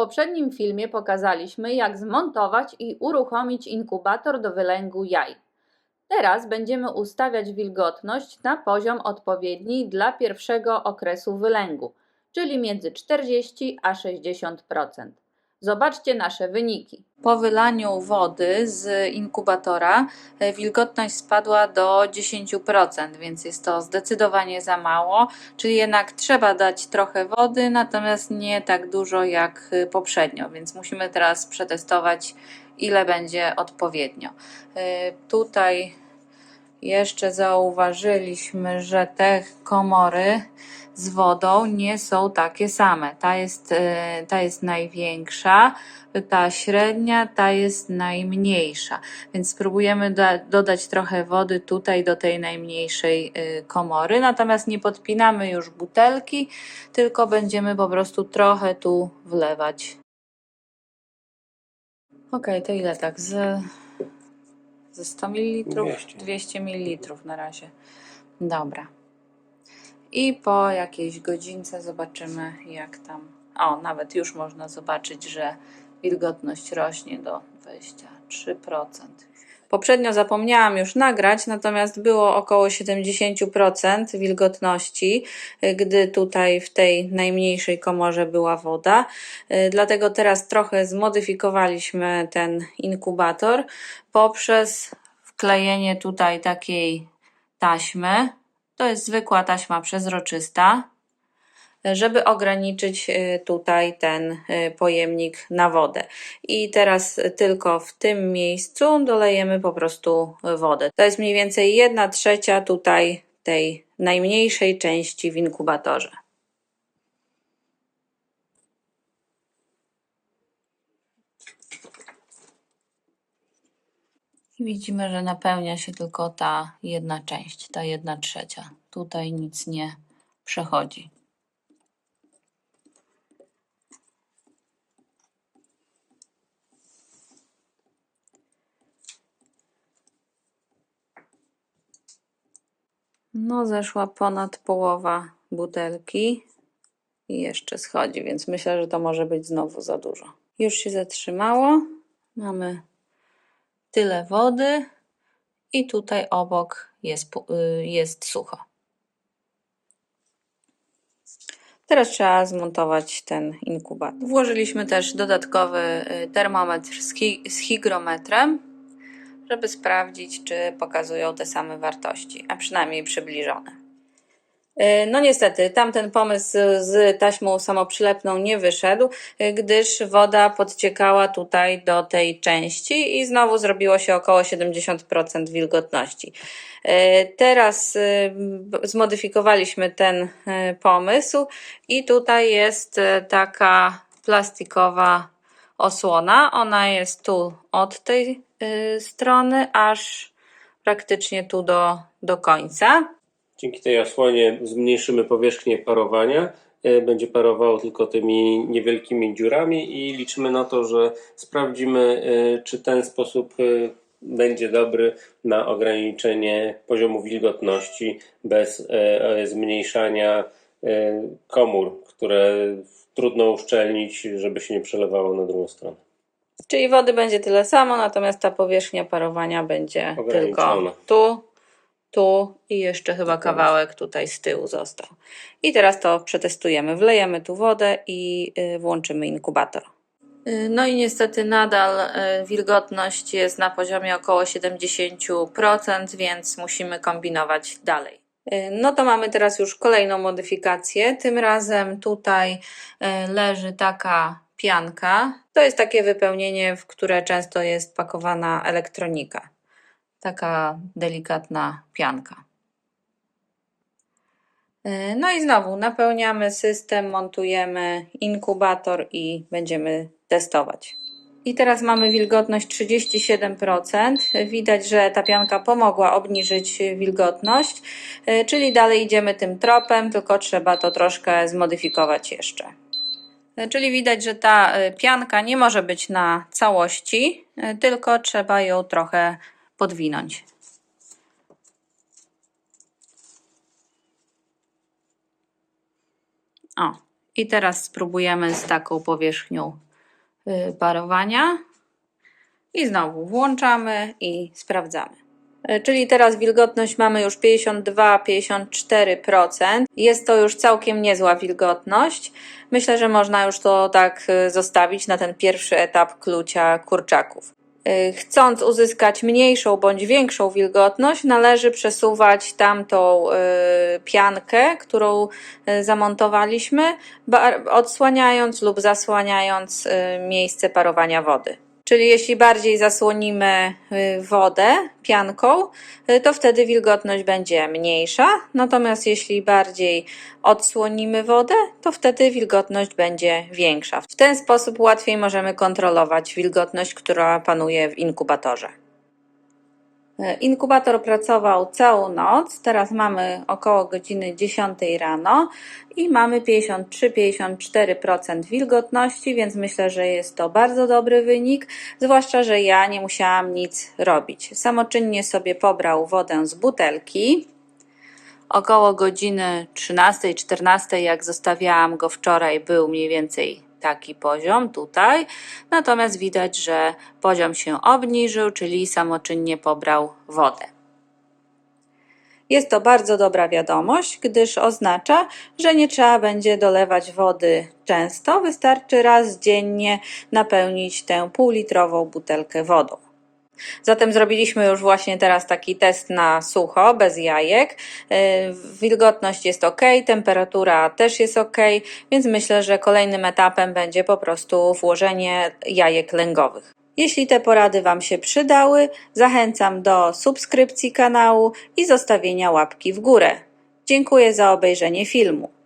poprzednim filmie pokazaliśmy, jak zmontować i uruchomić inkubator do wylęgu jaj. Teraz będziemy ustawiać wilgotność na poziom odpowiedni dla pierwszego okresu wylęgu, czyli między 40 a 60%. Zobaczcie nasze wyniki. Po wylaniu wody z inkubatora e, wilgotność spadła do 10%, więc jest to zdecydowanie za mało, czyli jednak trzeba dać trochę wody, natomiast nie tak dużo jak y, poprzednio, więc musimy teraz przetestować, ile będzie odpowiednio. Y, Tutaj jeszcze zauważyliśmy, że te komory z wodą nie są takie same. Ta jest, e, ta jest największa, ta średnia, ta jest najmniejsza. Więc spróbujemy da, dodać trochę wody tutaj do tej najmniejszej e, komory. Natomiast nie podpinamy już butelki, tylko będziemy po prostu trochę tu wlewać. Ok, to ile tak? Z, ze 100 ml? 200. 200 ml na razie. Dobra. I po jakiejś godzince zobaczymy, jak tam. O, nawet już można zobaczyć, że wilgotność rośnie do 23%. Poprzednio zapomniałam już nagrać, natomiast było około 70% wilgotności, gdy tutaj w tej najmniejszej komorze była woda. Dlatego teraz trochę zmodyfikowaliśmy ten inkubator poprzez wklejenie tutaj takiej taśmy. To jest zwykła taśma przezroczysta, żeby ograniczyć y, tutaj ten y, pojemnik na wodę. I teraz tylko w tym miejscu dolejemy po prostu wodę. To jest mniej więcej 1 trzecia tutaj tej najmniejszej części w inkubatorze. Widzimy, że napełnia się tylko ta jedna część, ta jedna trzecia. Tutaj nic nie przechodzi. No, zeszła ponad połowa butelki i jeszcze schodzi, więc myślę, że to może być znowu za dużo. Już się zatrzymało. Mamy tyle wody i tutaj obok jest, y, jest sucho. Teraz trzeba zmontować ten inkubator. Włożyliśmy też dodatkowy y, termometr z, hi- z hygrometrem, żeby sprawdzić, czy pokazują te same wartości, a przynajmniej przybliżone. Y, No niestety, tamten pomysł z taśmą samoprzylepną nie wyszedł, y, gdyż woda podciekała tutaj do tej części i znowu zrobiło się około 70% wilgotności. Y, Teraz zmodyfikowaliśmy ten pomysł i tutaj jest taka plastikowa osłona. Ona jest tu od tej y, strony aż praktycznie tu do, do końca. Dzięki tej osłonie zmniejszymy powierzchnię parowania. E, Będzie parowało tylko tymi niewielkimi dziurami i liczymy na to, że sprawdzimy, e, czy ten sposób będzie dobry na ograniczenie poziomu wilgotności bez zmniejszania komór, które trudno uszczelnić, żeby się nie przelewało na drugą stronę. Czyli wody będzie tyle samo, natomiast ta powierzchnia parowania będzie tylko tu, tu i jeszcze chyba kawałek tutaj z tyłu został. I teraz to przetestujemy. Wlejemy tu wodę i y, włączymy inkubator. Y, No i niestety nadal y, wilgotność jest na poziomie około 70%, więc musimy kombinować dalej. Y, No to mamy teraz już kolejną modyfikację. Tym razem tutaj y, leży taka pianka. To jest takie wypełnienie, w które często jest pakowana elektronika. Taka delikatna pianka. Y, No i znowu napełniamy system, montujemy inkubator i będziemy testować. I teraz mamy wilgotność 37%. Widać, że ta pianka pomogła obniżyć wilgotność, czyli dalej idziemy tym tropem, tylko trzeba to troszkę zmodyfikować jeszcze. Czyli widać, że ta y, pianka nie może być na całości, y, tylko trzeba ją trochę podwinąć. O, i teraz spróbujemy z taką powierzchnią parowania. I znowu włączamy i sprawdzamy. Y, Czyli teraz wilgotność mamy już 52-54%. Jest to już całkiem niezła wilgotność. Myślę, że można już to tak y, zostawić na ten pierwszy etap klucia kurczaków. Y, Chcąc uzyskać mniejszą bądź większą wilgotność, należy przesuwać tamtą y, piankę, którą y, zamontowaliśmy, odsłaniając lub zasłaniając miejsce parowania wody. Czyli jeśli bardziej zasłonimy y, wodę pianką, y, to wtedy wilgotność będzie mniejsza, natomiast jeśli bardziej odsłonimy wodę, to wtedy wilgotność będzie większa. W ten sposób łatwiej możemy kontrolować wilgotność, która panuje w inkubatorze. E, Inkubator pracował całą noc, teraz mamy około godziny 10 rano i mamy 53-54% wilgotności, więc myślę, że jest to bardzo dobry wynik, zwłaszcza, że ja nie musiałam nic robić. Samoczynnie sobie pobrał wodę z butelki. Około godziny 13-14, jak zostawiałam go wczoraj, był mniej więcej taki poziom tutaj. Natomiast widać, że poziom się obniżył, czyli samoczynnie pobrał wodę. Jest to bardzo dobra wiadomość, gdyż oznacza, że nie trzeba będzie dolewać wody często, wystarczy raz dziennie napełnić tę półlitrową butelkę wodą. Zatem zrobiliśmy już właśnie teraz taki test na sucho, bez jajek. Yy, Wilgotność jest ok, temperatura też jest ok, więc myślę, że kolejnym etapem będzie po prostu włożenie jajek lęgowych. Jeśli te porady Wam się przydały, zachęcam do subskrypcji kanału i zostawienia łapki w górę. Dziękuję za obejrzenie filmu.